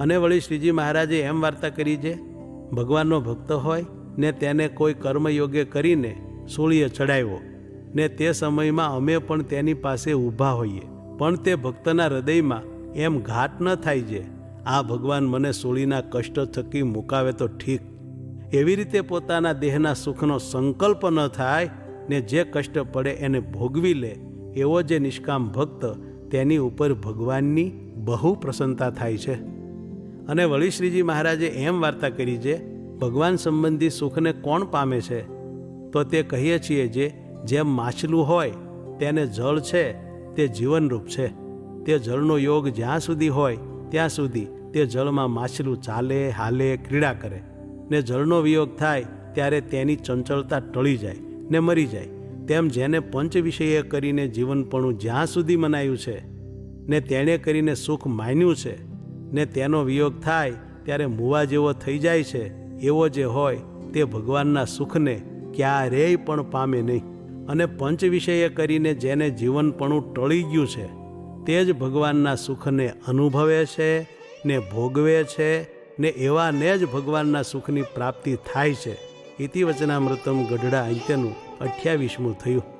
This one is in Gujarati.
અને વળી શ્રીજી મહારાજે એમ વાર્તા કરી છે, ભગવાનનો ભક્ત હોય ને તેને કોઈ કર્મયોગ્ય કરીને સૂળીએ ચડાવ્યો, ને તે સમયમાં અમે પણ તેની પાસે ઊભા હોઈએ. પણ તે ભક્તના હૃદયમાં એમ ઘાટ ન થાય છે આ ભગવાન મને સૂળીના કષ્ટ થકી મુકાવે તો ઠીક. એવી રીતે પોતાના દેહના સુખનો સંકલ્પ ન થાય ને જે કષ્ટ પડે એને ભોગવી લે, એવો જે નિષ્કામ ભક્ત તેની ઉપર ભગવાનની બહુ પ્રસન્નતા થાય છે. અને વળી શ્રીજી મહારાજે એમ વાર્તા કરી છે, ભગવાન સંબંધી સુખને કોણ પામે છે? તો તે કહીએ છીએ જે, જેમ માછલું હોય, તેને જળ છે, તે જીવનરૂપ છે. તે જળનો યોગ જ્યાં સુધી હોય, ત્યાં સુધી તે જળમાં માછલું ચાલે, હાલે, ક્રીડા કરે. ને જળનો વિયોગ થાય, ત્યારે તેની ચંચળતા ટળી જાય ને મરી જાય. તેમ જેને પંચ વિષય કરીને જીવનપણું જ્યાં સુધી મનાયું છે, ને તેણે કરીને સુખ માન્યું છે ને તેનો વિયોગ થાય ત્યારે મૂવા જેવો થઈ જાય છે, એવો જે હોય તે ભગવાનના સુખને ક્યારેય પણ પામે નહીં. અને પંચ વિષય કરીને જેને જીવનપણું ટળી ગયું છે, તે જ ભગવાનના સુખને અનુભવે છે, ને ભોગવે છે, ને એવાને જ ભગવાનના સુખની પ્રાપ્તિ થાય છે. ઇતિ વચનામૃતમ ગઢડા અંત્યનું અઠ્યાવીસમું થયું.